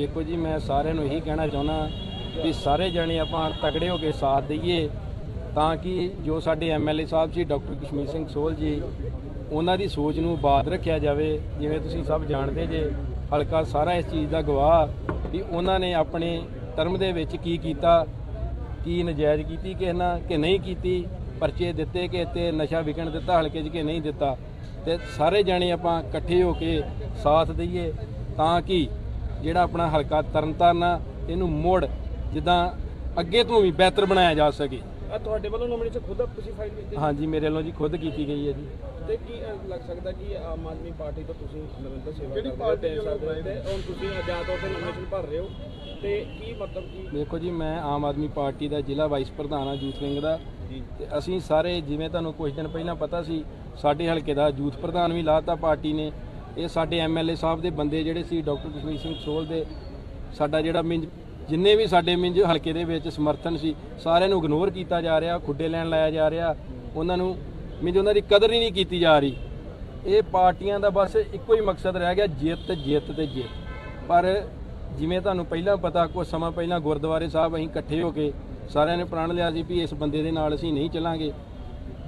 ਵੇਖੋ ਜੀ, ਮੈਂ ਸਾਰਿਆਂ ਨੂੰ ਇਹੀ ਕਹਿਣਾ ਚਾਹੁੰਦਾ ਵੀ ਸਾਰੇ ਜਣੇ ਆਪਾਂ ਤਕੜੇ ਹੋ ਕੇ ਸਾਥ ਦਈਏ ਤਾਂ ਕਿ ਜੋ ਸਾਡੇ ਐਮਐਲਏ ਸਾਹਿਬ ਜੀ, ਡਾਕਟਰ ਕਸ਼ਮੀਰ ਸਿੰਘ ਸੋਹਲ ਜੀ, ਉਹਨਾਂ ਦੀ ਸੋਚ ਨੂੰ ਬਾਦ ਰੱਖਿਆ ਜਾਵੇ। ਜਿਵੇਂ ਤੁਸੀਂ ਸਭ ਜਾਣਦੇ ਜੇ, ਹਲਕਾ ਸਾਰਾ ਇਸ ਚੀਜ਼ ਦਾ ਗਵਾਹ ਵੀ ਉਹਨਾਂ ਨੇ ਆਪਣੇ ਟਰਮ ਦੇ ਵਿੱਚ ਕੀ ਕੀਤਾ, ਕੀ ਨਜਾਇਜ਼ ਕੀਤੀ ਕਿਸੇ ਨਾਲ, ਕਿ ਨਹੀਂ ਕੀਤੀ, ਪਰਚੇ ਦਿੱਤੇ ਕਿ ਤੇ, ਨਸ਼ਾ ਵਿਕਣ ਦਿੱਤਾ, ਹਲਕੇ 'ਚ ਕਿ ਨਹੀਂ ਦਿੱਤਾ। ਤੇ ਸਾਰੇ ਜਾਣੇ ਆਪਾਂ ਇਕੱਠੇ ਹੋ ਕੇ ਸਾਥ ਦਈਏ ਤਾਂ ਕਿ ਜਿਹੜਾ ਆਪਣਾ ਹਲਕਾ ਤਰਨਤਾਰਨ ਆ ਇਹਨੂੰ ਮੋੜ ਜਿੱਦਾਂ ਅੱਗੇ ਤੋਂ ਵੀ ਬਿਹਤਰ ਬਣਾਇਆ ਜਾ ਸਕੇ। ਆ ਤੁਹਾਡੇ ਵੱਲੋਂ ਨੋਮੀਨੇਸ਼ਨ ਖੁਦ ਤੁਸੀਂ ਫਾਈਲ ਕੀਤੀ ਹਾਂਜੀ ਮੇਰੇ ਵੱਲੋਂ ਜੀ ਖੁਦ ਕੀਤੀ ਗਈ ਹੈ ਜੀ। ਤੇ ਕੀ ਲੱਗ ਸਕਦਾ ਕਿ ਆਮ ਆਦਮੀ ਪਾਰਟੀ ਤੋਂ ਤੁਸੀਂ ਨਿਰੰਤਰ ਸੇਵਾ ਕਿਹੜੀ ਕਰਦੇ ਹੋ ਪਾਰਟੀ ਦੇ ਤੇ ਹੁਣ ਤੁਸੀਂ ਆਜ਼ਾਦ ਤੌਰ ਤੇ ਨੋਮੀਨੇਸ਼ਨ ਭਰ ਰਹੇ ਹੋ। ਤੇ ਕੀ ਮਤਲਬ ਕੀ ਦੇਖੋ ਜੀ ਮੈਂ ਆਮ ਆਦਮੀ ਪਾਰਟੀ ਦਾ ਜ਼ਿਲ੍ਹਾ ਵਾਈਸ ਪ੍ਰਧਾਨ ਆ ਯੂਥ ਵਿੰਗ ਦਾ। ਜੀ। ਤੇ ਅਸੀਂ ਸਾਰੇ ਜਿਵੇਂ ਤੁਹਾਨੂੰ ਕੁਝ ਦਿਨ ਪਹਿਲਾਂ ਪਤਾ ਸੀ ਸਾਡੇ ਹਲਕੇ ਦਾ ਯੂਥ ਪ੍ਰਧਾਨ ਵੀ ਲਾਤਾ ਪਾਰਟੀ ਨੇ। ਇਹ ਸਾਡੇ ਐਮਐਲਏ ਸਾਹਿਬ ਦੇ ਬੰਦੇ ਜਿਹੜੇ ਸੀ, ਡਾਕਟਰ ਕਸ਼ਮੀਰ ਸਿੰਘ ਸੋਲ ਦੇ, ਸਾਡਾ ਜਿਹੜਾ ਮਿੰਜ, ਜਿੰਨੇ ਵੀ ਸਾਡੇ ਮਿੰਜ ਹਲਕੇ ਦੇ ਵਿੱਚ ਸਮਰਥਨ ਸੀ, ਸਾਰਿਆਂ ਨੂੰ ਇਗਨੋਰ ਕੀਤਾ ਜਾ ਰਿਹਾ, ਖੁੱਡੇ ਲੈਣ ਲਾਇਆ ਜਾ ਰਿਹਾ, ਉਹਨਾਂ ਨੂੰ ਮਿੰਜ ਉਹਨਾਂ ਦੀ ਕਦਰ ਹੀ ਨਹੀਂ ਕੀਤੀ ਜਾ ਰਹੀ। ਇਹ ਪਾਰਟੀਆਂ ਦਾ ਬਸ ਇੱਕੋ ਹੀ ਮਕਸਦ ਰਹਿ ਗਿਆ, ਜਿੱਤ ਜਿੱਤ ਤੇ ਜਿੱਤ। ਪਰ ਜਿਵੇਂ ਤੁਹਾਨੂੰ ਪਹਿਲਾਂ ਪਤਾ ਕੁਝ ਸਮਾਂ ਪਹਿਲਾਂ ਗੁਰਦੁਆਰੇ ਸਾਹਿਬ ਅਸੀਂ ਇਕੱਠੇ ਹੋ ਕੇ ਸਾਰਿਆਂ ਨੇ ਪ੍ਰਣ ਲਿਆ ਸੀ ਵੀ ਇਸ ਬੰਦੇ ਦੇ ਨਾਲ ਅਸੀਂ ਨਹੀਂ ਚੱਲਾਂਗੇ।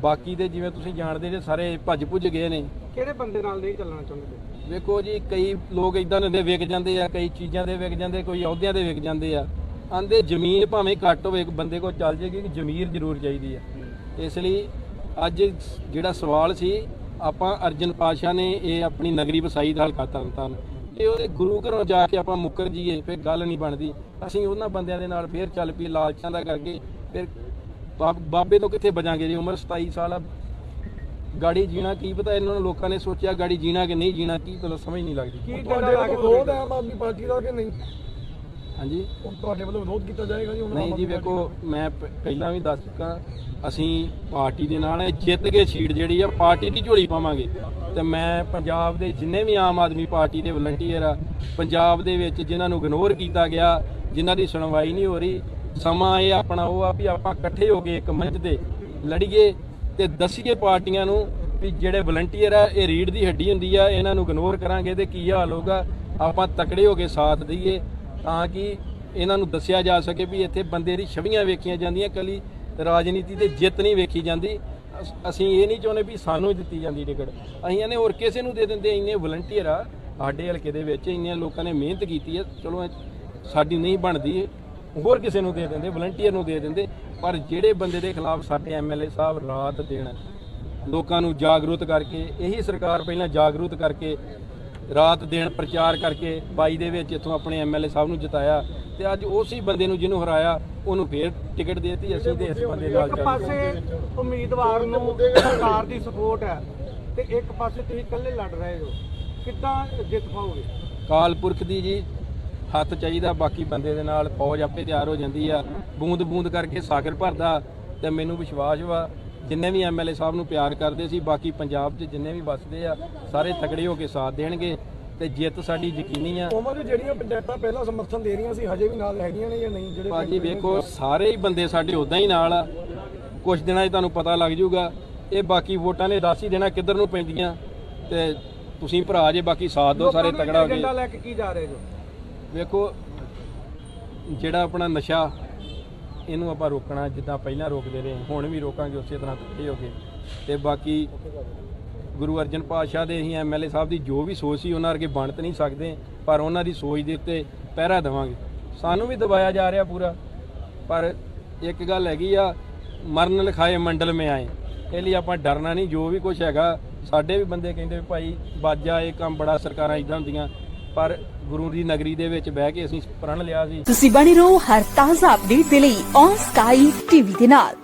ਬਾਕੀ ਦੇ ਜਿਵੇਂ ਤੁਸੀਂ ਜਾਣਦੇ ਜੇ, ਸਾਰੇ ਭੱਜ ਭੁੱਜ ਗਏ ਨੇ। ਕਿਹੜੇ ਬੰਦੇ ਨਾਲ ਨਹੀਂ ਚੱਲਣਾ ਚਾਹੁੰਦੇ? ਵੇਖੋ ਜੀ ਕਈ ਲੋਕ ਇਦਾਂ ਦੇ ਵਿਕ ਜਾਂਦੇ ਆ ਕਈ ਚੀਜ਼ਾਂ ਦੇ ਵਿਕ ਜਾਂਦੇ ਕੋਈ ਅਹੁਦਿਆਂ ਦੇ ਵਿਕ ਜਾਂਦੇ ਆ। ਆਂਦੇ ਜ਼ਮੀਨ ਭਾਵੇਂ ਘੱਟ ਹੋਵੇ ਇੱਕ ਬੰਦੇ ਕੋਲ ਚੱਲ ਜੇਗੀ ਕਿ ਜ਼ਮੀਰ ਜ਼ਰੂਰ ਚਾਹੀਦੀ ਆ। ਇਸ ਲਈ ਅੱਜ ਜਿਹੜਾ ਸਵਾਲ ਸੀ ਆਪਾਂ ਅਰਜਨ ਪਾਸ਼ਾ ਨੇ ਇਹ ਆਪਣੀ ਨਗਰੀ ਵਸਾਈ ਦਾ ਹਲਕਾ ਤਰਨਤਾਰਨ। ਇਹ ਉਹਦੇ ਗੁਰੂ ਘਰੋਂ ਜਾ ਕੇ ਆਪਾਂ ਮੁੱਕਰ ਜੀਏ ਫਿਰ ਗੱਲ ਨਹੀਂ ਬਣਦੀ। ਅਸੀਂ ਉਹਨਾਂ ਬੰਦਿਆਂ ਦੇ ਨਾਲ ਫੇਰ ਚੱਲ ਪਈ ਲਾਲਚਾਂ ਦਾ ਕਰਕੇ ਫਿਰ ਬਾਬ- ਬਾਬੇ ਤੋਂ ਕਿੱਥੇ ਬਜਾਂਗੇ ਜੀ? ਉਮਰ 27 ਸਾਲ ਆ ਗਾੜੀ ਜੀਣਾ ਕੀ ਪਤਾ ਇਹਨਾਂ ਨੂੰ ਲੋਕਾਂ ਨੇ ਸੋਚਿਆ ਗਾੜੀ ਜੀਣਾ ਕਿ ਨਹੀਂ ਜੀਣਾ ਕੀ ਪਤਾ ਸਮਝ ਨਹੀਂ ਲੱਗਦੀ। ਕੀ ਤੁਹਾਡੇ ਵੱਲੋਂ ਵਿਰੋਧ ਹੈ ਆਮ ਆਦਮੀ ਪਾਰਟੀ ਦਾ ਕਿ ਨਹੀਂ? ਹਾਂਜੀ। ਉਹ ਤੁਹਾਡੇ ਵੱਲੋਂ ਵਿਰੋਧ ਕੀਤਾ ਜਾਏਗਾ ਜੀ ਹੁਣ ਨਹੀਂ ਜੀ ਵੇਖੋ ਮੈਂ ਪਹਿਲਾਂ ਵੀ ਦੱਸ ਚੁੱਕਾ ਅਸੀਂ ਪਾਰਟੀ ਦੇ ਨਾਲ ਹਾਂ, ਜਿੱਤ ਕੇ ਸੀਟ ਜਿਹੜੀ ਆ ਪਾਰਟੀ ਦੀ ਝੋਲੀ ਪਾਵਾਂਗੇ। ਤੇ ਮੈਂ ਪੰਜਾਬ ਦੇ ਜਿੰਨੇ ਵੀ ਆਮ ਆਦਮੀ ਪਾਰਟੀ ਦੇ ਵਲੰਟੀਅਰ ਆ ਪੰਜਾਬ ਦੇ ਵਿੱਚ ਜਿਨ੍ਹਾਂ ਨੂੰ ਇਗਨੋਰ ਕੀਤਾ ਗਿਆ ਜਿਨ੍ਹਾਂ ਦੀ ਸੁਣਵਾਈ ਨਹੀਂ ਹੋ ਰਹੀ ਸਮਾਂ ਇਹ ਆਪਣਾ ਉਹ ਆ ਵੀ ਆਪਾਂ ਇਕੱਠੇ ਹੋ ਕੇ ਇੱਕ ਮੰਚ ਤੇ ਲੜੀਏ ਤੇ ਦੱਸੀਏ ਪਾਰਟੀਆਂ ਨੂੰ ਵੀ ਜਿਹੜੇ ਵਲੰਟੀਅਰ ਆ, ਇਹ ਰੀੜ ਦੀ ਹੱਡੀ ਹੁੰਦੀ ਆ, ਇਹਨਾਂ ਨੂੰ ਇਗਨੋਰ ਕਰਾਂਗੇ ਤੇ ਕੀ ਹਾਲ ਹੋਗਾ ਆਪਾਂ ਤਕੜੇ ਹੋ ਕੇ ਸਾਥ ਦਈਏ ਤਾਂ ਕਿ ਇਹਨਾਂ ਨੂੰ ਦੱਸਿਆ ਜਾ ਸਕੇ ਵੀ ਇੱਥੇ ਬੰਦੇ ਦੀ ਛਵੀਆਂ ਵੇਖੀਆਂ ਜਾਂਦੀਆਂ, ਕੱਲੀ ਰਾਜਨੀਤੀ ਤੇ ਜਿੱਤ ਨਹੀਂ ਵੇਖੀ ਜਾਂਦੀ। ਅਸ- ਅਸੀਂ ਇਹ ਨਹੀਂ ਚਾਹੁੰਦੇ ਵੀ ਸਾਨੂੰ ਹੀ ਦਿੱਤੀ ਜਾਂਦੀ ਟਿਕਟ। ਅਸੀਂ ਇਹਨੇ ਹੋਰ ਕਿਸੇ ਨੂੰ ਦੇ ਦਿੰਦੇ, ਇੰਨੇ ਵਲੰਟੀਅਰ ਆ ਸਾਡੇ ਹਲਕੇ ਦੇ ਵਿੱਚ ਇੰਨੇ ਲੋਕਾਂ ਨੇ ਮਿਹਨਤ ਕੀਤੀ ਹੈ ਚਲੋ ਸਾਡੀ ਨਹੀਂ ਬਣਦੀ, ਹੋਰ ਕਿਸੇ ਨੂੰ ਦੇ ਦਿੰਦੇ ਵਲੰਟੀਅਰ ਨੂੰ ਦੇ ਦਿੰਦੇ ਪਰ ਜਿਹੜੇ ਬੰਦੇ ਦੇ ਖਿਲਾਫ ਸਾਡੇ ਐਮਐਲਏ ਸਾਹਿਬ ਰਾਤ ਦਿਨ ਲੋਕਾਂ ਨੂੰ ਜਾਗਰੂਕ ਕਰਕੇ ਇਹੀ ਸਰਕਾਰ ਪਹਿਲਾਂ ਜਾਗਰੂਕ ਕਰਕੇ ਰਾਤ ਦਿਨ ਪ੍ਰਚਾਰ ਕਰਕੇ 22 ਦੇ ਵਿੱਚ ਇੱਥੋਂ ਆਪਣੇ ਐਮਐਲਏ ਸਾਹਿਬ ਨੂੰ ਜਿਤਾਇਆ ਤੇ ਅੱਜ ਉਸੇ ਬੰਦੇ ਨੂੰ ਜਿਹਨੂੰ ਹਰਾਇਆ ਉਹਨੂੰ ਫੇਰ ਟਿਕਟ ਦੇਤੀ ਅਸੀਂ ਤੇ ਇਸ ਬੰਦੇ ਨਾਲ ਚੱਲ ਪਾਸੇ ਉਮੀਦਵਾਰ ਨੂੰ ਸਰਕਾਰ ਦੀ ਸਪੋਰਟ ਹੈ ਤੇ ਇੱਕ ਪਾਸੇ ਤੁਸੀਂ ਇਕੱਲੇ ਲੜ ਰਹੇ ਹੋ। ਕਿੱਦਾਂ ਜਿੱਤ ਪਾਓਗੇ? ਕਾਲਪੁਰਖ ਦੀ ਜੀ ਹੱਥ ਚਾਹੀਦਾ ਬਾਕੀ ਬੰਦੇ ਦੇ ਨਾਲ ਫੌਜ ਆਪੇ ਤਿਆਰ ਹੋ ਜਾਂਦੀ ਆ। ਬੂੰਦ ਬੂੰਦ ਕਰਕੇ ਸਾਗਰ ਭਰਦਾ ਤੇ ਮੈਨੂੰ ਵਿਸ਼ਵਾਸ ਵਾ ਜਿੰਨੇ ਵੀ ਐਮਐਲਏ ਸਾਹਿਬ ਨੂੰ ਪਿਆਰ ਕਰਦੇ ਸੀ ਬਾਕੀ ਪੰਜਾਬ 'ਚ ਜਿੰਨੇ ਵੀ ਵੱਸਦੇ ਆ ਸਾਰੇ ਤਕੜੇ ਹੋ ਕੇ ਸਾਥ ਦੇਣਗੇ ਤੇ ਜਿੱਤ ਸਾਡੀ ਯਕੀਨੀ ਆ। ਉਮਰ ਦੀ ਜਿਹੜੀਆਂ ਪੰਚਾਇਤਾਂ ਪਹਿਲਾਂ ਸਮਰਥਨ ਦੇ ਰਹੀਆਂ ਸੀ ਹਜੇ ਵੀ ਨਾਲ ਹੈਗੀਆਂ ਨੇ ਜਾਂ ਨਹੀਂ? ਜਿਹੜੇ ਭਾਜੀ ਵੇਖੋ ਸਾਰੇ ਹੀ ਬੰਦੇ ਸਾਡੇ ਉਦਾਂ ਹੀ ਨਾਲ ਆ। ਕੁਝ ਦਿਨਾਂ 'ਚ ਤੁਹਾਨੂੰ ਪਤਾ ਲੱਗ ਜਾਊਗਾ ਇਹ ਬਾਕੀ ਵੋਟਾਂ ਨੇ ਦੱਸ ਹੀ ਦੇਣਾ ਕਿੱਧਰ ਨੂੰ ਪੈਂਦੀਆਂ ਤੇ ਤੁਸੀਂ ਭਰਾ ਜੇ ਬਾਕੀ ਸਾਥ ਦਿਓ ਸਾਰੇ ਤਗੜਾ ਹੋ ਏਜੰਡਾ ਕੇ। ਲੈ ਕੇ ਕੀ ਜਾ ਰਹੇ ਹੋ ਵੇਖੋ, ਜਿਹੜਾ ਆਪਣਾ ਨਸ਼ਾ, ਇਹਨੂੰ ਆਪਾਂ ਰੋਕਣਾ, ਜਿੱਦਾਂ ਪਹਿਲਾਂ ਰੋਕਦੇ ਰਹੇ, ਹੁਣ ਵੀ ਰੋਕਾਂਗੇ ਉਸੇ ਤਰ੍ਹਾਂ ਇਕੱਠੇ ਹੋ ਕੇ। ਤੇ ਬਾਕੀ ਗੁਰੂ ਅਰਜਨ ਪਾਤਸ਼ਾਹ ਦੇ ਅਸੀਂ ਐਮਐਲਏ ਸਾਹਿਬ ਦੀ ਜੋ ਵੀ ਸੋਚ ਸੀ, ਉਹਨਾਂ ਵਰਗੇ ਬਣ ਤਾਂ ਨਹੀਂ ਸਕਦੇ, ਪਰ ਉਹਨਾਂ ਦੀ ਸੋਚ ਦੇ ਉੱਤੇ ਪਹਿਰਾ ਦੇਵਾਂਗੇ। ਸਾਨੂੰ ਵੀ ਦਬਾਇਆ ਜਾ ਰਿਹਾ ਪੂਰਾ, ਪਰ ਇੱਕ ਗੱਲ ਹੈਗੀ ਆ, ਮਰਨ ਲਿਖਾਏ ਮੰਡਲ ਮੇ ਆਏ। ਇਹ ਲਈ ਆਪਾਂ ਡਰਨਾ ਨਹੀਂ, ਜੋ ਵੀ ਕੁਝ ਹੈਗਾ, ਸਾਡੇ ਵੀ ਬੰਦੇ ਕਹਿੰਦੇ ਵੀ ਭਾਈ ਬਾਜਾ ਇਹ ਕੰਮ ਬੜਾ ਸਰਕਾਰਾਂ ਇਦਾਂ ਹੁੰਦੀਆਂ ਪਰ ਗੁਰੂ ਦੀ ਨਗਰੀ ਦੇ ਵਿੱਚ ਬਹਿ ਕੇ ਅਸੀਂ ਪ੍ਰਣ ਲਿਆ ਸੀ। ਤੁਸੀਂ ਬਣੇ ਰਹੋ ਹਰ ਤਾਜ਼ਾ ਅਪਡੇਟ ਦੇ ਲਈ ਔਨ ਸਕਾਈ ਟੀਵੀ ਦੇ ਨਾਲ।